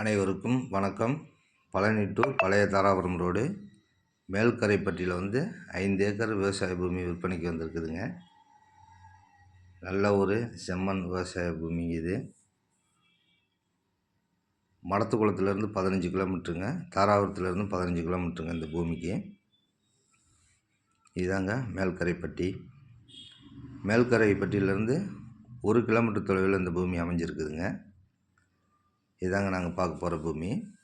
அனைவருக்கும் வணக்கம். பழனி டு பழைய தாராபுரம் ரோடு மேல்கரைப்பட்டியில் வந்து ஐந்து ஏக்கர் விவசாய பூமி விற்பனைக்கு வந்திருக்குதுங்க. நல்ல ஒரு செம்மண் விவசாய பூமி இது. மடத்துக்குளத்துலேருந்து பதினஞ்சு கிலோமீட்டருங்க தாராபுரத்துலேருந்து பதினஞ்சு கிலோமீட்டருங்க இந்த பூமிக்கு. இதாங்க மேல்கரைப்பட்டி மேல்கரைப்பட்டியிலேருந்து ஒரு கிலோமீட்டர் தொலைவில் இந்த பூமி அமைஞ்சிருக்குதுங்க. இதாங்க நாங்கள் பார்க்க போகிற பூமி.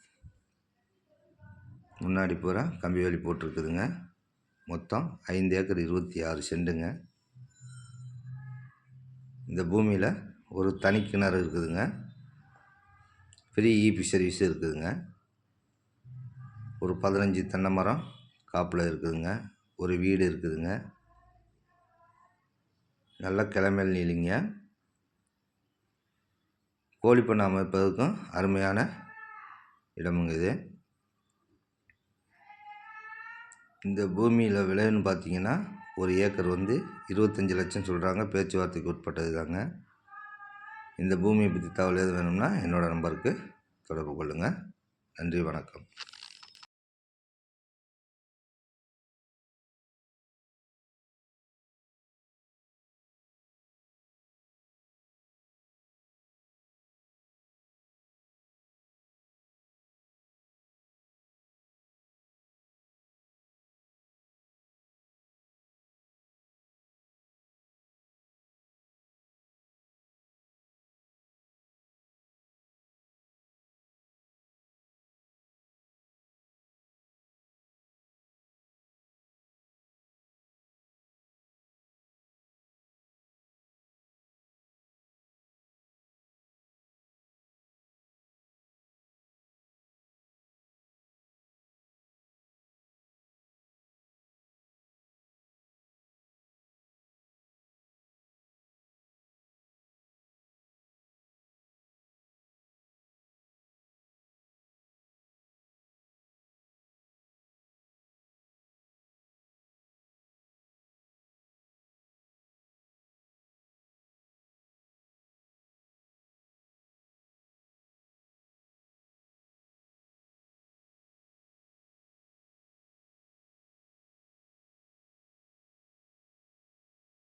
முன்னாடி பூரா கம்பி வேலி போட்டிருக்குதுங்க. மொத்தம் ஐந்து ஏக்கர் இருபத்தி ஆறு செண்டுங்க. இந்த பூமியில் ஒரு தனி கிணறு இருக்குதுங்க. ஃப்ரீ இபி சர்வீஸ் இருக்குதுங்க. ஒரு பதினஞ்சு தென்னை மரம் காப்பில் இருக்குதுங்க. ஒரு வீடு இருக்குதுங்க. நல்ல கிளம்பல் நீலிங்க கோழி பண்ணை அமைப்பதற்கும் அருமையான இடமுங்க இது. இந்த பூமியில் விளைவுன்னு பார்த்தீங்கன்னா ஒரு ஏக்கர் வந்து இருபத்தஞ்சி லட்சம் சொல்கிறாங்க பேச்சுவார்த்தைக்கு உட்பட்டது தாங்க இந்த பூமியை பற்றி தகவல் எது வேணும்னா என்னோடய நம்பருக்கு தொடர்பு கொள்ளுங்கள் நன்றி வணக்கம்.